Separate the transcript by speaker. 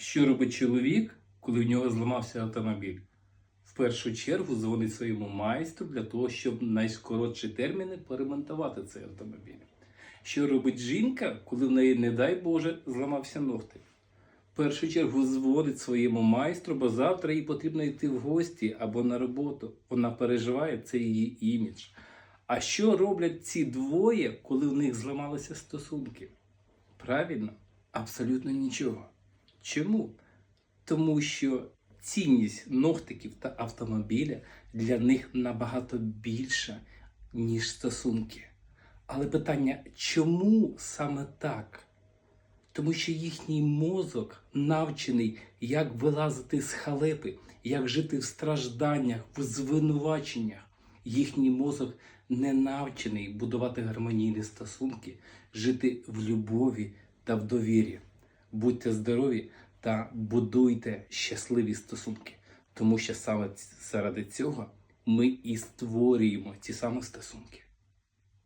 Speaker 1: Що робить чоловік, коли в нього зламався автомобіль? В першу чергу дзвонить своєму майстру для того, щоб найскоротші терміни поремонтувати цей автомобіль. Що робить жінка, коли в неї, не дай Боже, зламався ногтик? В першу чергу дзвонить своєму майстру, бо завтра їй потрібно йти в гості або на роботу. Вона переживає це її імідж. А що роблять ці двоє, коли в них зламалися стосунки? Правильно, абсолютно нічого. Чому? Тому що цінність ногтиків та автомобіля для них набагато більша, ніж стосунки. Але питання, чому саме так? Тому що їхній мозок навчений, як вилазити з халепи, як жити в стражданнях, в звинуваченнях. Їхній мозок не навчений будувати гармонійні стосунки, жити в любові та в довірі. Будьте здорові та будуйте щасливі стосунки, тому що саме заради цього ми і створюємо ці самі стосунки.